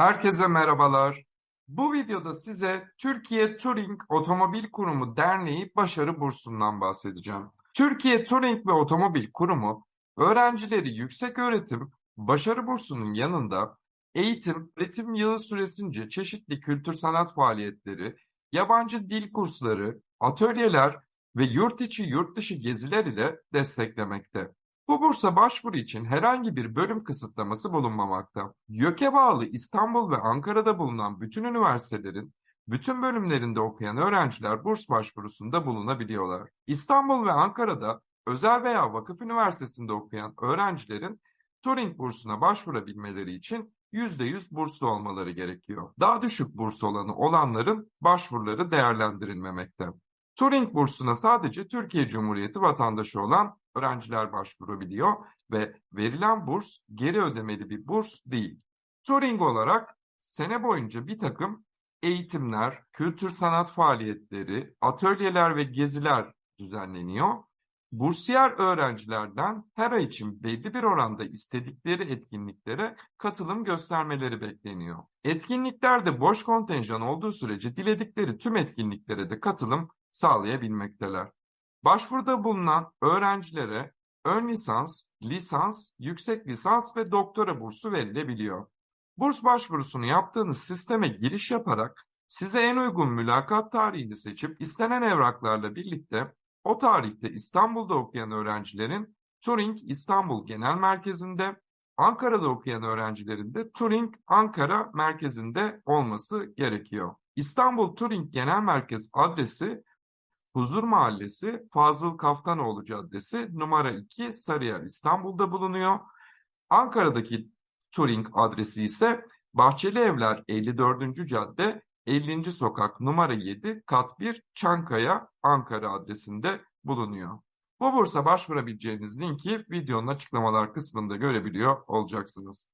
Herkese merhabalar. Bu videoda size Türkiye Turing Otomobil Kurumu Derneği Başarı Bursu'ndan bahsedeceğim. Türkiye Turing ve Otomobil Kurumu, öğrencileri yüksek öğretim başarı bursunun yanında eğitim, öğretim yılı süresince çeşitli kültür sanat faaliyetleri, yabancı dil kursları, atölyeler ve yurt içi yurt dışı geziler ile desteklemekte. Bu bursa başvuru için herhangi bir bölüm kısıtlaması bulunmamakta. YÖK'e bağlı İstanbul ve Ankara'da bulunan bütün üniversitelerin bütün bölümlerinde okuyan öğrenciler burs başvurusunda bulunabiliyorlar. İstanbul ve Ankara'da özel veya vakıf üniversitesinde okuyan öğrencilerin Turing bursuna başvurabilmeleri için %100 burslu olmaları gerekiyor. Daha düşük burs olanı olanların başvuruları değerlendirilmemekte. Turing bursuna sadece Türkiye Cumhuriyeti vatandaşı olan öğrenciler başvurabiliyor ve verilen burs geri ödemeli bir burs değil. Turing olarak sene boyunca bir takım eğitimler, kültür sanat faaliyetleri, atölyeler ve geziler düzenleniyor. Bursiyer öğrencilerden her ay için belli bir oranda istedikleri etkinliklere katılım göstermeleri bekleniyor. Etkinliklerde boş kontenjan olduğu sürece diledikleri tüm etkinliklere de katılım sağlayabilmekteler. Başvuruda bulunan öğrencilere ön lisans, lisans, yüksek lisans ve doktora bursu verilebiliyor. Burs başvurusunu yaptığınız sisteme giriş yaparak size en uygun mülakat tarihini seçip istenen evraklarla birlikte o tarihte İstanbul'da okuyan öğrencilerin Turing İstanbul Genel Merkezi'nde, Ankara'da okuyan öğrencilerin de Turing Ankara Merkezi'nde olması gerekiyor. İstanbul Turing Genel Merkez adresi Huzur Mahallesi Fazıl Kaftanoğlu Caddesi numara 2 Sarıyer İstanbul'da bulunuyor. Ankara'daki Turing adresi ise Bahçeli Evler 54. Cadde 50. Sokak numara 7 kat 1 Çankaya Ankara adresinde bulunuyor. Bu bursa başvurabileceğiniz linki videonun açıklamalar kısmında görebiliyor olacaksınız.